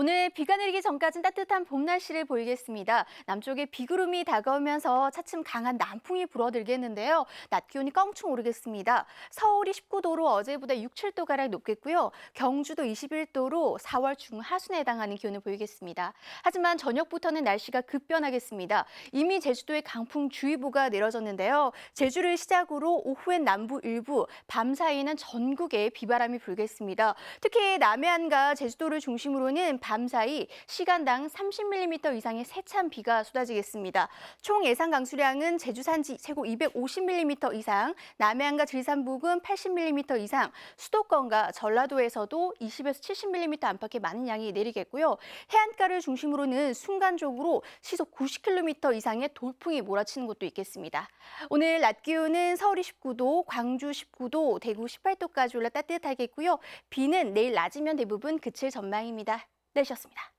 오늘 비가 내리기 전까진 따뜻한 봄 날씨를 보이겠습니다. 남쪽에 비구름이 다가오면서 차츰 강한 남풍이 불어들겠는데요. 낮 기온이 껑충 오르겠습니다. 서울이 19도로 어제보다 6, 7도가량 높겠고요. 경주도 21도로 4월 중하순에 해당하는 기온을 보이겠습니다. 하지만 저녁부터는 날씨가 급변하겠습니다. 이미 제주도에 강풍주의보가 내려졌는데요. 제주를 시작으로 오후엔 남부 일부, 밤 사이에는 전국에 비바람이 불겠습니다. 특히 남해안과 제주도를 중심으로는 밤 사이 시간당 30mm 이상의 세찬 비가 쏟아지겠습니다. 총 예상 강수량은 제주 산지 최고 250mm 이상, 남해안과 질산 부근 80mm 이상, 수도권과 전라도에서도 20에서 70mm 안팎의 많은 양이 내리겠고요. 해안가를 중심으로는 순간적으로 시속 90km 이상의 돌풍이 몰아치는 곳도 있겠습니다. 오늘 낮 기온은 서울이 19도, 광주 19도, 대구 18도까지 올라 따뜻하겠고요. 비는 내일 낮이면 대부분 그칠 전망입니다. 내셨습니다.